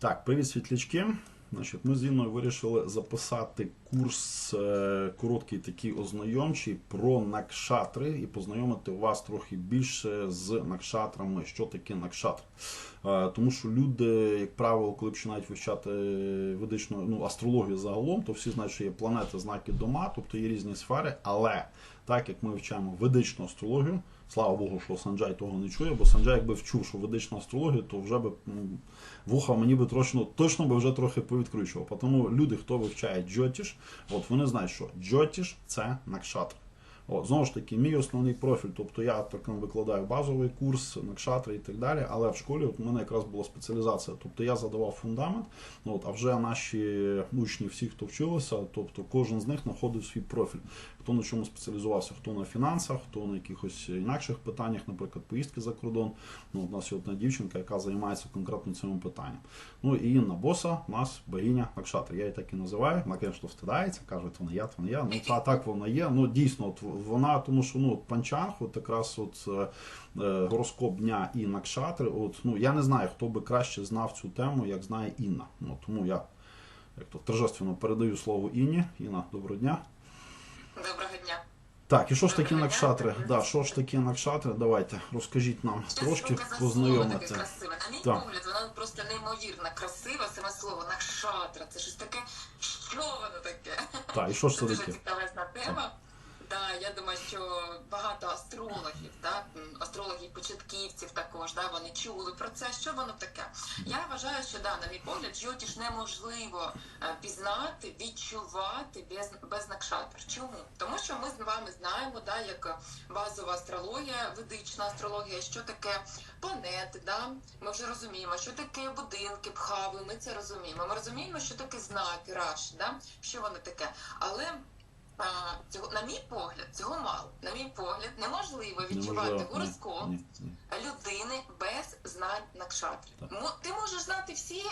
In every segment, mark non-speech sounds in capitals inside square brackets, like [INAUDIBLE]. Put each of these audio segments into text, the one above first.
Так, привіт, світлячки. Значить, ми з Інною вирішили записати курс е, короткий такий ознайомчий про накшатри і познайомити вас трохи більше з накшатрами, що таке накшатр. Е, тому що люди, як правило, коли починають вивчати ведичну ну, астрологію загалом, то всі знають, що є планети, знаки дома, тобто є різні сфери, але так як ми вивчаємо ведичну астрологію, слава Богу, що Санджай того не чує, бо Санджай, якби вчув, що ведична астрологія, то вже би м, вуха мені би точно, точно би вже трохи повідкручував. Тому люди, хто вивчає джотіш, от вони знають, що джотіш це накшатр. От, знову ж таки, мій основний профіль, тобто я так викладаю базовий курс, накшатри і так далі, але в школі от у мене якраз була спеціалізація. Тобто я задавав фундамент, от, а вже наші учні, всі, хто вчилися, тобто кожен з них знаходив свій профіль. Хто на чому спеціалізувався, хто на фінансах, хто на якихось інакших питаннях, наприклад, поїздки за кордон. Ну, у нас є одна дівчинка, яка займається конкретно цим питанням. Ну і Інна Боса, у нас богиня Накшатр. Я її так і називаю. Вона, звісно, встидається, каже, от вона я, то вона я. Ну та так вона є. Ну дійсно, от вона, тому що ну от панчанг, от якраз от е, е, гороскоп дня і Накшатри. От ну я не знаю, хто би краще знав цю тему, як знає Інна. Ну тому я як то торжественно передаю слово Інні. Інна, доброго дня. Доброго дня. Так, і що ж таке накшатри? Да, що ж таке накшатри? Давайте розкажіть нам Це трошки познайомити. На мій Так. погляд, воно просто неймовірно красиве саме слово накшатра. Це щось таке, що воно таке? Так, і що ж Це це дуже цікавесна тема. Да, я думаю, що багато астрологів, да, астрологів початківців також, да, вони чули про це. Що воно таке? Я вважаю, що да, на мій погляд, джотіш неможливо е, пізнати, відчувати без, без накшатр. Чому? Тому що ми з вами знаємо, да, як базова астрологія, ведична астрологія, що таке планети, да? ми вже розуміємо, що таке будинки, пхави, ми це розуміємо. Ми розуміємо, що таке знаки, раш, да? що воно таке. Але цього, на мій погляд, цього мало. На мій погляд, неможливо відчувати Неможливо. Гороскоп ні, ні. людини без знань накшатри. Так. Мо- Ти можеш знати всі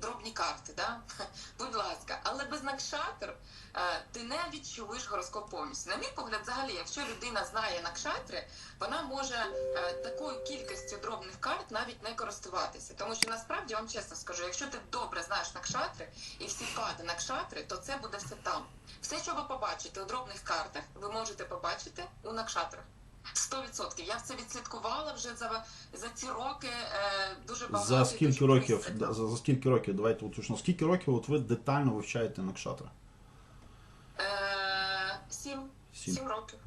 дробні карти, да? [LAUGHS] будь ласка, але без накшатр е, ти не відчуєш гороскоп повністю. На мій погляд, взагалі, якщо людина знає накшатри, вона може е, такою кількістю дробних карт навіть не користуватися. Тому що насправді я вам чесно скажу, якщо ти добре знаєш накшатри і всі пади накшатри, то це буде все там. Все, що ви побачите у дробних картах, ви можете побачити у накшатрах. 100%. Я це відслідкувала вже за, за ці роки е, дуже багато. За скільки років? да, За, за скільки років? Давайте уточнимо. Скільки років от ви детально вивчаєте накшатри? Е, сім. Сім. Сім років.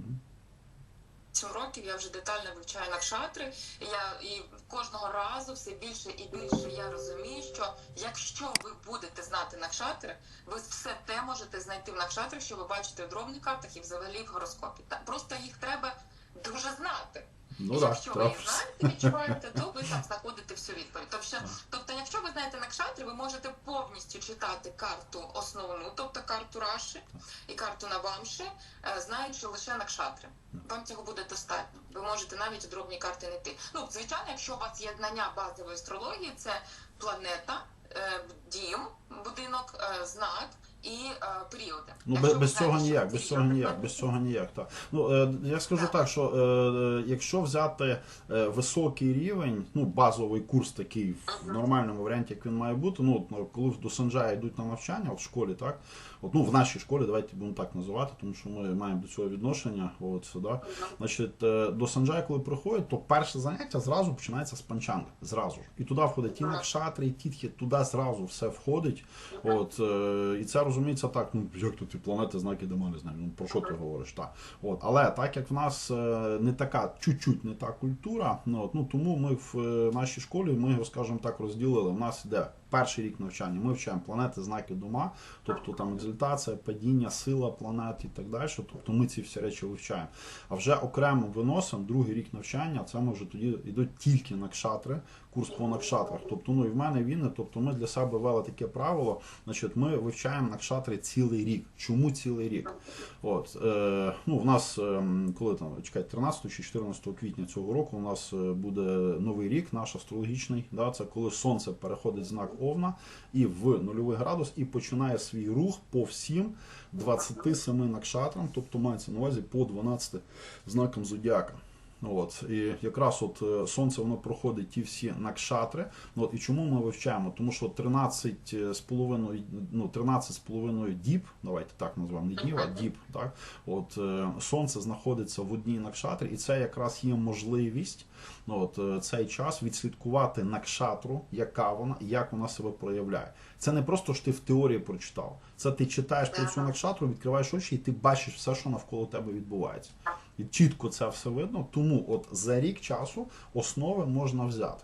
Сім років я вже детально вивчаю накшатри. І я і кожного разу все більше і більше я розумію, що якщо ви будете знати накшатри, ви все те можете знайти в накшатрах, що ви бачите в дробних картах і взагалі в гороскопі. Просто їх треба дуже знати. Ну І так, якщо ви так. знаєте, відчуваєте, то ви там знаходите всю відповідь. Тобто, тобто, якщо ви знаєте накшатри, ви можете повністю читати карту основну, тобто карту Раші і карту Навамши, е, знаючи лише накшатри. Вам цього буде достатньо. Ви можете навіть у дробні карти не йти. Ну, звичайно, якщо у вас є знання базової астрології, це планета, е, дім, будинок, е, знак і е, періоди. Ну, без, без цього що ніяк, без цього ніяк, без цього ніяк. Так. Ну, е, я скажу так, що е, якщо взяти е, високий рівень, ну, базовий курс такий в нормальному варіанті, як він має бути, ну, от, ну, коли до Санджая йдуть на навчання в школі, так, от, ну, в нашій школі, давайте будемо так називати, тому що ми маємо до цього відношення. От, да. Значить, е, до Санджая, коли приходять, то перше заняття зразу починається з панчанга. Зразу ж. І туди входить і накшатри, і тітхи, туди зразу все входить. От, е, і це розуміється так, ну як тут і планети, знаки дома, не знаю, ну про що ти говориш? Так. От, але так як в нас е, не така, чуть-чуть не та культура, ну, от, ну тому ми в е, нашій школі ми його, скажімо так, розділили. У нас іде перший рік навчання, ми вчаємо планети, знаки дома, тобто там екзальтація, падіння, сила планет і так далі. Тобто ми ці всі речі вивчаємо. А вже окремо виносимо другий рік навчання, це ми вже тоді йдуть тільки накшатри, курс по накшатрах. Тобто, ну і в мене він, тобто ми для себе ввели таке правило. Значить, ми вивчаємо накшатри цілий рік. Чому цілий рік? От е, ну в нас е, коли там чекайте, 13 чи 14 квітня цього року у нас е, буде новий рік, наш астрологічний. Да, це коли сонце переходить знак Овна і в нульовий градус і починає свій рух по всім 27 накшатрам, тобто мається на увазі по 12 знакам зодіака. От і якраз от е, сонце воно проходить ті всі накшатри. От і чому ми вивчаємо? Тому що 13 з половиною, ну 13 з половиною діб, давайте так назвемо, не днів, а діб. Так, от е, сонце знаходиться в одній накшатрі, і це якраз є можливість. От е, цей час відслідкувати накшатру, яка вона і як вона себе проявляє. Це не просто ж ти в теорії прочитав. Це ти читаєш про цю накшатру, відкриваєш очі, і ти бачиш все, що навколо тебе відбувається. І чітко це все видно. Тому от за рік часу основи можна взяти.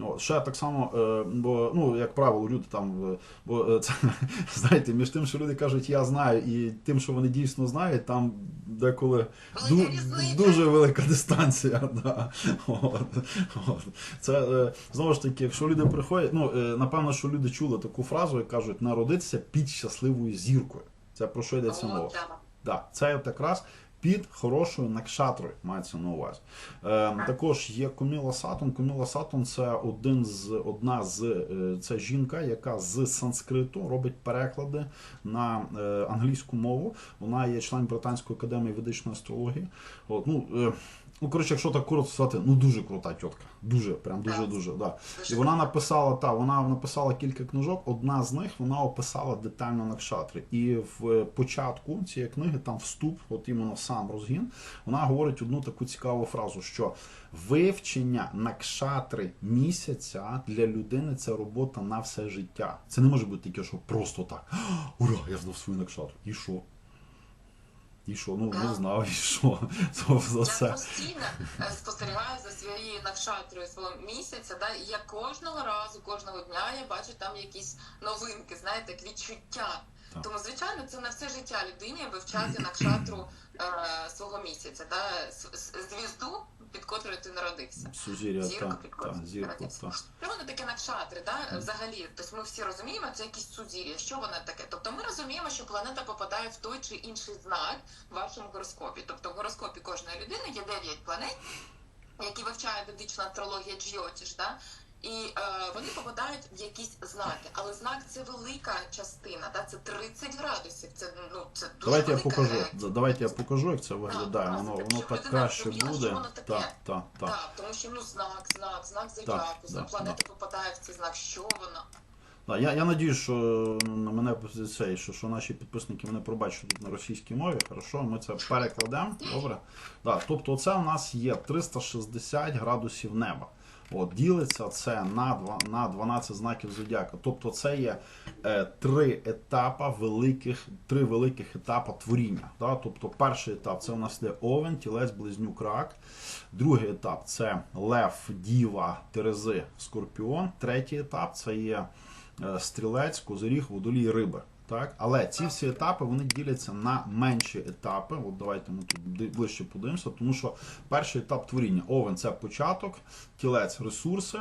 О, ще так само, е, бо ну як правило, люди там, е, бо е, це [LAUGHS] знаєте, між тим, що люди кажуть, я знаю, і тим, що вони дійсно знають, там деколи ду, дуже велика дистанція. [LAUGHS] Да. От, от. Це знову ж таки, якщо люди приходять, ну напевно, що люди чули таку фразу і кажуть, народитися під щасливою зіркою. Це про що йдеться мова? Да. Це якраз під хорошою накшатрою мається на увазі. Е, також є Коміла Сатон. Коміла Сатон це один з одна з е, це жінка, яка з санскриту робить переклади на е, англійську мову. Вона є член Британської академії ведичної астрології. От, ну, е, ну коротше, якщо так коротко сказати, ну дуже крута тітка. Дуже, прям дуже-дуже. Да. І вона написала та вона написала кілька книжок. Одна з них вона описала детально накшатри. І в е, початку цієї книги, там вступ, от іменно сам розгін, вона говорить одну таку цікаву фразу, що вивчення накшатри місяця для людини це робота на все життя. Це не може бути таке, що просто так. Ура, я знав свою накшатру. І що? І що? Ну не знав, і що? [LAUGHS] Це за Я постійно е, спостерігаю за своєю навчатрою свого місяця, да, і я кожного разу, кожного дня я бачу там якісь новинки, знаєте, відчуття. Тому, звичайно, це на все життя людині вивчати накшатру [CLEARS THROAT] е, свого місяця, да, звізду, під котрою ти народився. Сузір'я, Зірку та, під котрою ти народився. Що воно таке накшатри, да? взагалі? Тобто ми всі розуміємо, це якісь сузір'я. Що воно таке? Тобто ми розуміємо, що планета попадає в той чи інший знак в вашому гороскопі. Тобто в гороскопі кожної людини є 9 планет, які вивчає ведична астрологія Джйотіш, да? І е, вони попадають в якісь знаки, але знак це велика частина, да? це 30 градусів. Це ну це дуже Давайте я велика, покажу. е, Давайте я покажу, як це виглядає. Так, Воно воно так людина краще розуміла, буде. воно таке. Так, так, так. Так, тому що ну знак, знак, знак зодіаку, да, планета попадає в цей знак. Що воно? Да, я, я надію, що на мене цей, що, що наші підписники мене пробачать тут на російській мові. Хорошо, ми це перекладемо. Добре. Да, тобто, це у нас є 360 градусів неба. От, ділиться це на, два, на 12 знаків зодіака. Тобто це є е, три етапа великих, три великих етапа творіння. Да? Тобто перший етап це у нас йде овен, тілець, близнюк, рак. Другий етап це лев, діва, терези, скорпіон. Третій етап це є е, стрілець, козиріг, водолій, риби. Так? Але ці всі етапи вони діляться на менші етапи. От давайте ми тут ближче подивимося, тому що перший етап творіння овен це початок, тілець ресурси,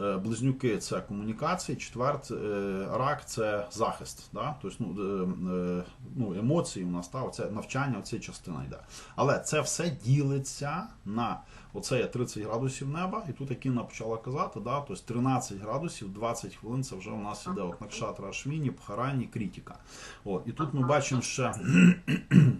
е, близнюки це комунікації, четвертий е, рак це захист. Да? Тобто, ну, е, ну, емоції у нас та, оце навчання, оця частина йде. Але це все ділиться на оце є 30 градусів неба, і тут Акіна почала казати, да, тобто 13 градусів, 20 хвилин це вже у нас іде от Накшатра Ашвіні, Пхарані, Крітіка. От, і тут ми бачимо ще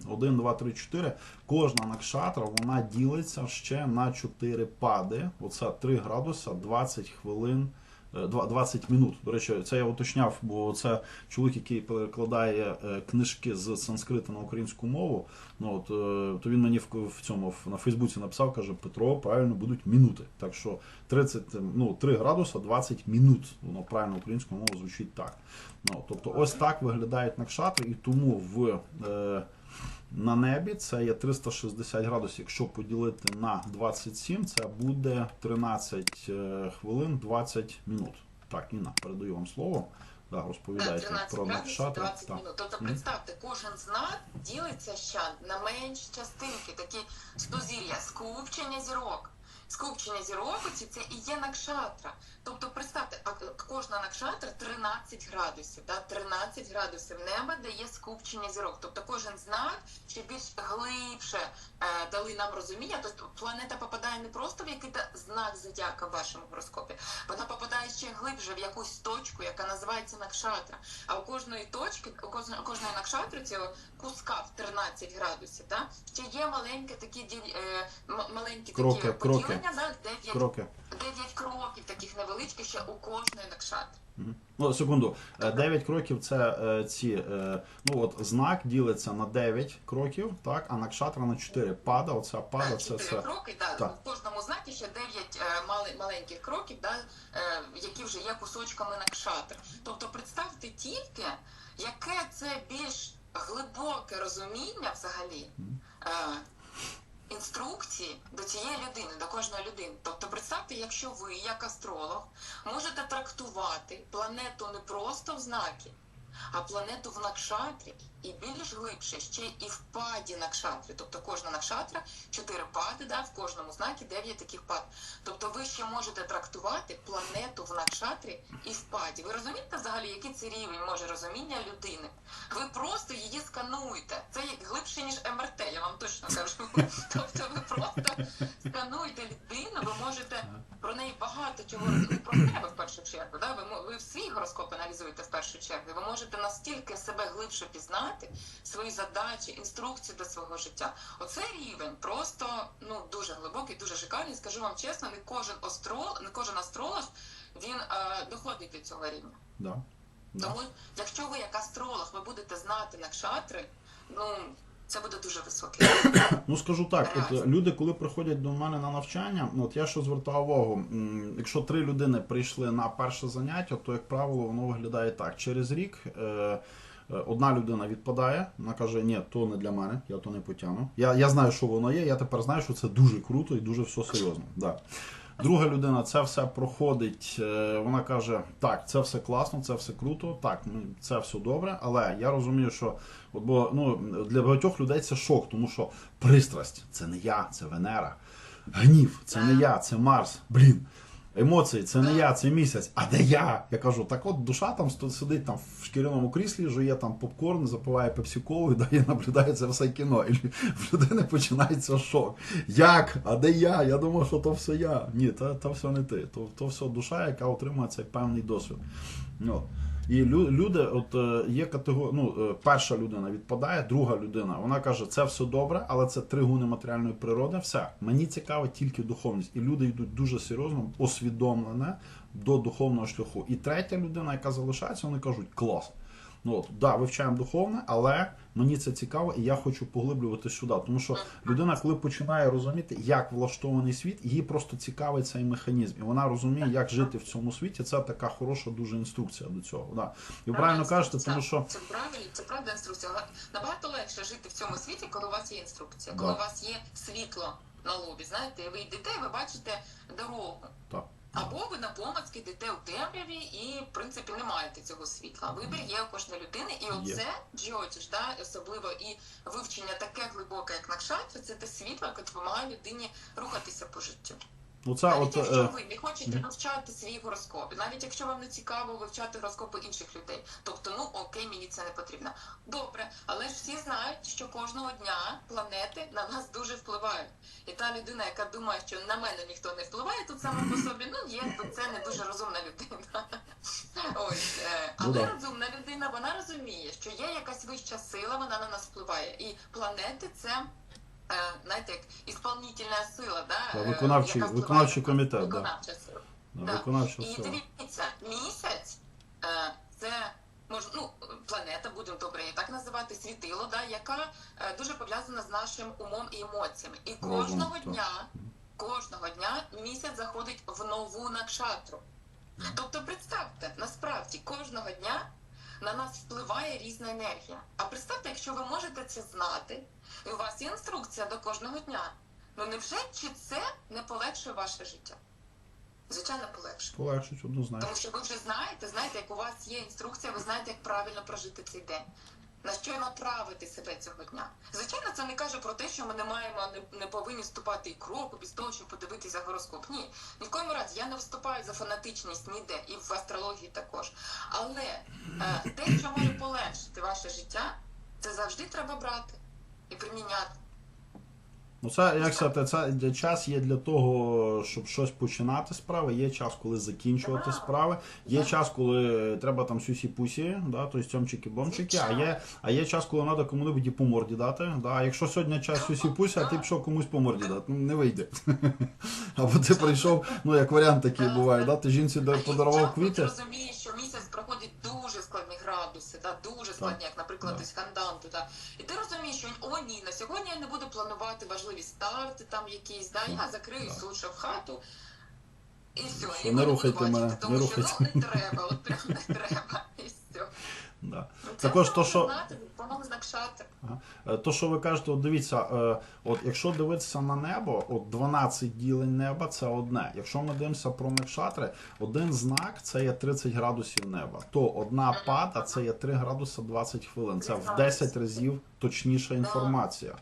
1, 2, 3, 4. Кожна накшатра вона ділиться ще на 4 пади. Оце 3 градуса, 20 хвилин. Е, два- 20 минут. До речі, це я уточняв, бо це чоловік, який перекладає е, книжки з санскрита на українську мову. Ну от е, то він мені в, цьому на Фейсбуці написав, каже: Петро, правильно будуть минути. Так що 30, ну 3 градуса 20 минут. Воно правильно українською мовою звучить так. Ну тобто, ось так виглядають накшатри, і тому в. Е, на небі це є 360 градусів. Якщо поділити на 27, це буде 13 е, хвилин 20 минут. Так, Інна, передаю вам слово. Да, Да, розповідайте 13 про градусів, накшатри. 20 Так. минут. Тобто представте, кожен знак ділиться ще на менші частинки, такі сузір'я, скупчення зірок. Скупчення зірок оці це і є накшатра. Тобто представте, кожна накшатра 13 градусів. Да? 13 градусів неба дає скупчення зірок. Тобто кожен знак ще більш глибше дали нам розуміння. Тобто планета попадає не просто в якийсь знак зодіака в вашому гороскопі, вона попадає ще глибше в якусь точку, яка називається накшатра. А у кожної точки, у кожної, у кожної накшатри цього куска в 13 градусів, да? ще є маленькі такі діль- е, маленькі Кроки, такі кроки. поділення, да? 9 Кроки. Дев'ять кроків таких невеличких ще у кожної накшатри. Ну, секунду. 9 кроків це е, ці. Е, ну от знак ділиться на 9 кроків, так, а накшатра на 4. Пада, оця пада, Так, це це. кроки, да, Так. в кожному знакі ще дев'ять е, мали- маленьких кроків, да, е, які вже є кусочками накшатр. Тобто представте тільки, яке це більш глибоке розуміння взагалі. Е, Інструкції до цієї людини, до кожної людини. Тобто, представте, якщо ви, як астролог, можете трактувати планету не просто в знакі, а планету в накшатрі і більш глибше ще і в паді накшатрі. Тобто кожна накшатра чотири пади, да, в кожному знакі дев'ять таких пад. Тобто ви ще можете трактувати планету в накшатрі і в паді. Ви розумієте взагалі, який це рівень може розуміння людини? Ви просто її скануєте. Це глибше ніж МРТ, я вам точно кажу. [LAUGHS] Тобто ви просто скануєте людину, ви можете про неї багато чого про себе в? Ви, свій гороскоп аналізуєте в першу чергу. Ви можете настільки себе глибше пізнати, свої задачі, інструкції до свого життя. Оце рівень просто ну дуже глибокий, дуже шикарний. Скажу вам чесно, не кожен астролог, не кожен астролог він е, доходить до цього рівня. Да. Да. Тому, якщо ви як астролог, ви будете знати накшатри, ну це буде дуже високий. [COUGHS] Ну скажу так, от люди, коли приходять до мене на навчання, ну, от я що звертав увагу, якщо три людини прийшли на перше заняття, то як правило воно виглядає так. Через рік е, е, одна людина відпадає, вона каже, ні, то не для мене, я то не потягну. Я, я знаю, що воно є, я тепер знаю, що це дуже круто і дуже все серйозно. Да. Друга людина це все проходить. е, Вона каже: так, це все класно, це все круто, так, ну, це все добре, але я розумію, що от, бо ну для багатьох людей це шок, тому що пристрасть це не я, це Венера. Гнів це не я, це Марс. Блін. Емоції, це не я, це місяць. А де я? Я кажу, так от душа там сидить там в шкіряному кріслі, жує там попкорн, запиває пепсікову, [LAUGHS] і наблюдає це все кіно. І в людини починається шок. Як? А де я? Я думав, що то все я. Ні, то, то все не ти. То, то все душа, яка отримує цей певний досвід. Ну, і лю- люди, от е, є категорія, ну, е, перша людина відпадає, друга людина, вона каже, це все добре, але це три гуни матеріальної природи. Все, мені цікава тільки духовність. І люди йдуть дуже серйозно, освідомлене до духовного шляху. І третя людина, яка залишається, вони кажуть, клас. Ну от, да, вивчаємо духовне, але мені це цікаво, і я хочу поглиблювати сюди. Тому що людина, коли починає розуміти, як влаштований світ, їй просто цікавий цей механізм, і вона розуміє, як жити в цьому світі. Це така хороша дуже інструкція до цього. Да. І ви правильно кажете, тому що це правильно, це правда інструкція. Але Набагато легше жити в цьому світі, коли у вас є інструкція, коли Да. у вас є світло на лобі. Знаєте, ви йдете, ви бачите дорогу. так. Або ви на помацьки йдете у темряві і, в принципі, не маєте цього світла. Вибір є у кожної людини, і оце джотіш, да, особливо і вивчення таке глибоке, як накшатри, це те світло, яке допомагає людині рухатися по життю. Ну, це навіть от, якщо е, ви не хочете вивчати свій гороскоп, навіть якщо вам не цікаво вивчати гороскопи інших людей, тобто, ну окей, мені це не потрібно. Добре, але ж всі знають, що кожного дня планети на нас дуже впливають. І та людина, яка думає, що на мене ніхто не впливає, тут саме по собі, ну якби це не дуже розумна людина. [LAUGHS] Ось, е, Ну але розумна людина, вона розуміє, що є якась вища сила, вона на нас впливає. І планети це. Е, Знаєте, як ісполнительна сила, да? Виконавчий- яка виконавчий комітет, да. Сила. да, виконавча І сила. дивіться, місяць це мож, ну, планета, будемо добре її так називати, світило, да, яка е, дуже пов'язана з нашим умом і емоціями. І Розум, кожного так. дня, кожного дня місяць заходить в нову накшатру. Тобто, представте, насправді кожного дня на нас впливає різна енергія. А представте, якщо ви можете це знати, і у вас є інструкція до кожного дня. Ну невже чи це не полегшує ваше життя? Звичайно, полегшує. Полегшить, Тому що ви вже знаєте, знаєте, як у вас є інструкція, ви знаєте, як правильно прожити цей день. На що направити себе цього дня? Звичайно, це не каже про те, що ми не маємо, не, не повинні вступати і кроку без того, щоб подивитися гороскоп. Ні, ні в коєму разі я не вступаю за фанатичність ніде, і в астрології також. Але е, те, що може полегшити ваше життя, це завжди треба брати і приміняти. Ну, це як сказати, це час є для того, щоб щось починати справи. Є час, коли закінчувати справи. Є час, коли треба там сюсі-пусі, да, тобто цьомчики бомчики а є, а є час, коли треба кому-небудь і по морді дати. Да. А якщо сьогодні час сюсі-пусі, а ти пішов комусь по морді дати, ну не вийде. [LAUGHS] Або ти прийшов, ну як варіант такий буває, да, ти жінці подарував квіти. Да, дуже складні, як, наприклад, yeah. ось Та. І ти розумієш, що о ні, на сьогодні я не буду планувати важливі старти там якісь, да, я закрию yeah. лучше в хату. І все, і не не рухайте мене, тому не що рухайте. ну не треба, от прям не треба. І все. Да. Ну, це Також то, що- воно знак. Е, То, що ви кажете, от дивіться, е, от якщо дивитися на небо, от 12 ділень неба це одне. Якщо ми дивимося про некшатри, один знак це є 30 градусів неба. То одна пада це є 3 градуси 20 хвилин. Це в 10 разів точніша інформація.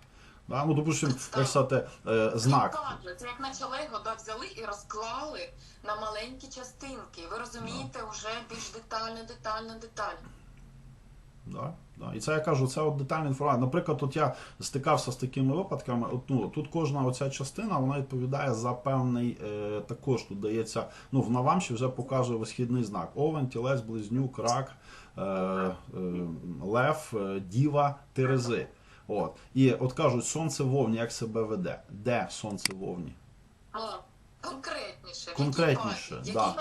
Да? Ну, допустим, як сказати, е, знак. Це як наче Лего да, взяли і розклали на маленькі частинки. Ви розумієте вже більш детально, детально, детально. Да, да. І це я кажу, це от детальна інформація. Наприклад, от я стикався з такими випадками. От, ну, тут кожна оця частина вона відповідає за певний е, також тут дається. Ну, в Навамші вже показує висхідний знак. Овен, тілець, близнюк, рак, е, е, лев, е, діва, терези. От. І от кажуть, сонце вовні як себе веде? Де сонце вовні? Конкретніше. Конкретніше, якій да.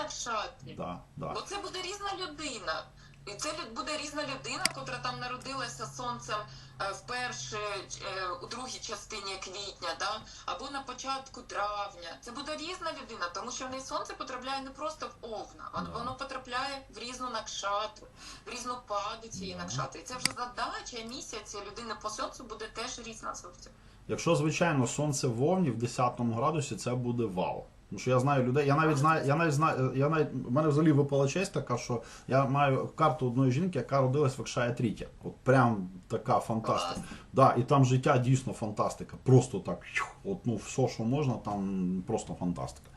Да, да. Бо це буде різна людина. І це буде різна людина, котра там народилася сонцем е, в першій, е, у другій частині квітня, да? або на початку травня. Це буде різна людина, тому що в неї сонце потрапляє не просто в овна, воно, воно потрапляє в різну накшатру, в різну паду цієї Да. накшатри. І це вже задача місяця людини по сонцю буде теж різна зовсім. Якщо, звичайно, сонце в вовні в 10 градусі, це буде вау. Тому що я знаю людей, я навіть знаю, я навіть знаю, я навіть в мене взагалі випала честь така, що я маю карту одної жінки, яка родилась в Акшая Тріті. От прям така фантастика. Да, і там життя дійсно фантастика. Просто так, от, ну, все, що можна, там просто фантастика.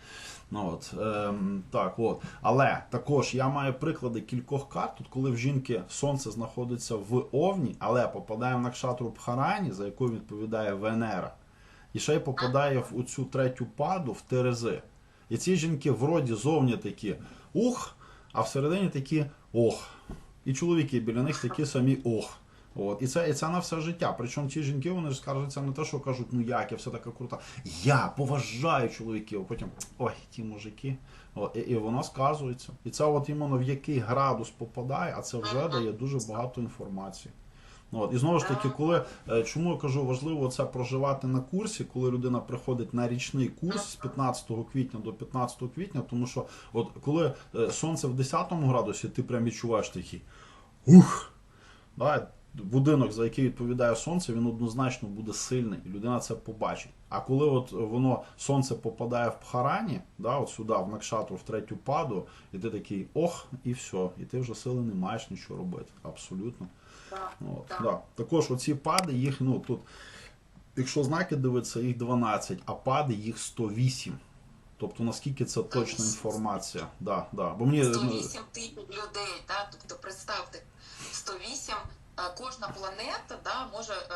Ну, от, ем, так, от. Але також я маю приклади кількох карт, тут, коли в жінки сонце знаходиться в Овні, але попадає в Накшатру Бхарані, за якою відповідає Венера. І ще й попадає в цю третю паду в Терези. І ці жінки вроді зовні такі ух, а всередині такі ох. І чоловіки біля них такі самі ох. От. І, це, і це на все життя. Причому ці жінки вони ж скаржаться не те, що кажуть, ну як, я все така крута. Я поважаю чоловіків, а потім ой, ті мужики. От, і, і воно сказується. І це от іменно в який градус попадає, а це вже дає дуже багато інформації. От. І знову ж таки, коли е, чому я кажу, важливо це проживати на курсі, коли людина приходить на річний курс з 15 квітня до 15 квітня, тому що от коли е, сонце в 10 градусі, ти прям відчуваєш такий ух. Да, будинок, за який відповідає сонце, він однозначно буде сильний, і людина це побачить. А коли от воно сонце попадає в Пхарані, да, от сюди, в Накшатру, в третю паду, і ти такий ох, і все, і ти вже сили не маєш нічого робити. Абсолютно. От, так. да. Також оці пади, їх, ну тут, якщо знаки дивитися, їх 12, а пади їх 108. Тобто наскільки це точна інформація. Да, да. Бо мені, ну, 108 типів людей, да? тобто представте, 108, е, кожна планета да, може е,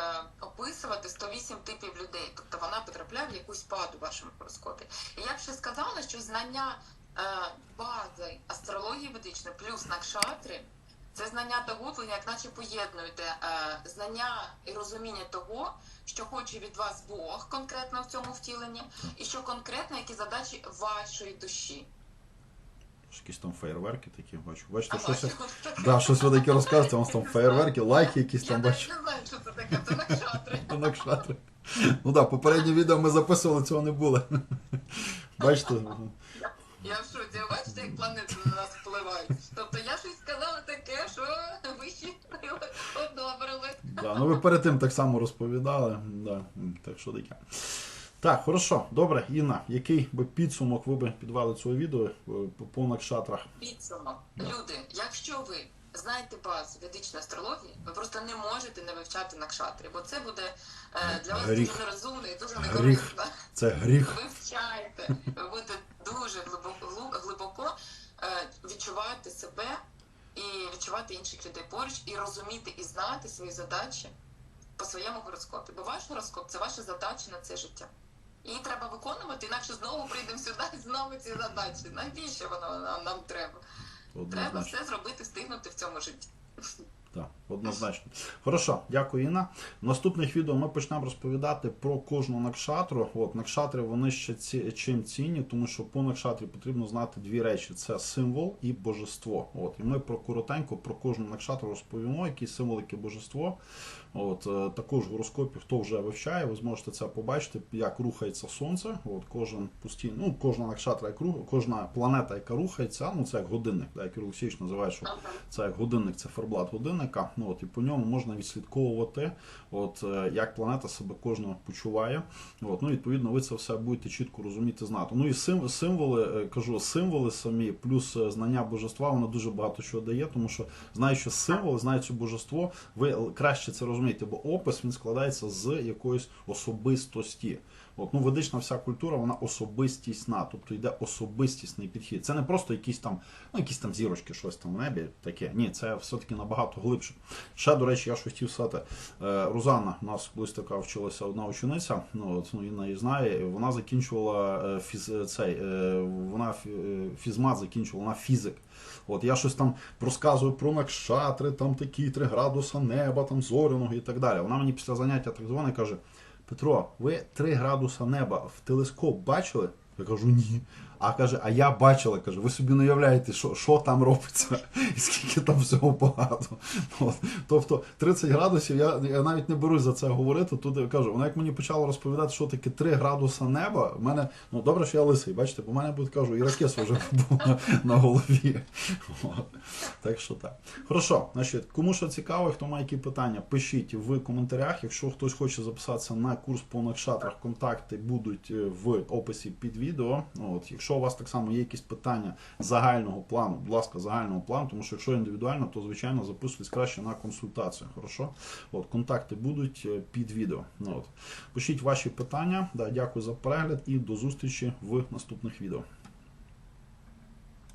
описувати 108 типів людей, тобто вона потрапляє в якусь паду в вашому гороскопі. І я б ще сказала, що знання е, бази астрології ведичної плюс накшатри це знання того, ви як наче поєднуєте е, знання і розуміння того, що хоче від вас Бог конкретно в цьому втіленні, і що конкретно які задачі вашої душі. якісь там фейерверки такі, бачу. Бачите, А щось, я- да, щось ви таке розказуєте, у вас там фейерверки, лайки якісь Я там бачу. не знаю, що це таке, це накшатри. [LAUGHS] Накшатри. Ну так, попереднє відео ми записували, цього не було. Бачите? Я в шоці, бачите, як планети на нас впливають. Тобто я щось сказала таке, що вищі одобрили. Да, ну ви перед тим так само розповідали. Да, так що таке. Так, хорошо, добре, Інна, який би підсумок ви би підвели цього відео е, по- по накшатрах? Підсумок. Люди, якщо ви знаєте базу ведичної астрології, ви просто не можете не вивчати накшатри, бо це буде е, для вас Гріх. дуже нерозумно і дуже некорисно. Це гріх. Вивчайте, ви будете дуже глибоко, глибоко е, відчувати себе і відчувати інших людей поруч, і розуміти і знати свої задачі по своєму гороскопі. Бо ваш гороскоп це ваша задача на це життя. Її треба виконувати, інакше знову прийдемо сюди і знову ці задачі. Навіщо воно нам, нам треба? Треба все зробити, встигнути в цьому житті. Так, однозначно. Хорошо, дякую, Інна. В наступних відео ми почнемо розповідати про кожну накшатру. От накшатри вони ще ці, чим цінні, тому що по накшатрі потрібно знати дві речі: це символ і божество. От і ми про коротенько про кожну накшатру розповімо, які символ, яке божество. От е, також в гороскопі, хто вже вивчає, ви зможете це побачити, як рухається сонце. От кожен постійно, ну кожна накшатра, як рух, кожна планета, яка рухається, ну це як годинник, так, як Олексійович називає, що це як годинник, це ферблат годинника. Ну от і по ньому можна відслідковувати, от е, як планета себе кожного почуває. От, ну відповідно, ви це все будете чітко розуміти, знати. Ну і сим, символи, е, кажу, символи самі, плюс е, знання божества, воно дуже багато що дає, тому що знаючи символи, знаючи божество, ви краще це розумієте, бо опис він складається з якоїсь особистості. От, ну, ведична вся культура, вона особистісна, тобто йде особистісний підхід. Це не просто якісь там, ну, якісь там зірочки, щось там в небі таке. Ні, це все-таки набагато глибше. Ще, до речі, я що хотів сказати, е, Розанна, у нас колись така вчилася одна учениця, ну, от, ну, її знає, вона закінчувала е, фіз, е, цей, вона фізмат закінчувала, вона фізик. От я щось там розказую про накшатри, там такі три градуса неба, там зоряного і так далі. Вона мені після заняття так і каже: Петро, ви 3 градуса неба в телескоп бачили? Я кажу, ні. А каже, а я бачила, каже, ви собі не уявляєте, що, що там робиться, і скільки там всього багато. От. Тобто 30 градусів, я, я навіть не берусь за це говорити. Тут я кажу, вона як мені почала розповідати, що таке 3 градуса неба, в мене, ну добре, що я лисий, бачите, бо в мене буде кажу, і ракес вже був на, на голові. От. Так що так. Хорошо, значить, кому що цікаво, хто має які питання, пишіть в коментарях. Якщо хтось хоче записатися на курс по накшатрах, контакти будуть е, в описі під відео. От, якщо у вас так само є якісь питання загального плану, будь ласка, загального плану, тому що якщо індивідуально, то звичайно записуйтесь краще на консультацію. Хорошо? От, контакти будуть е, під відео. Ну, от. Пишіть ваші питання. Да, дякую за перегляд і до зустрічі в наступних відео.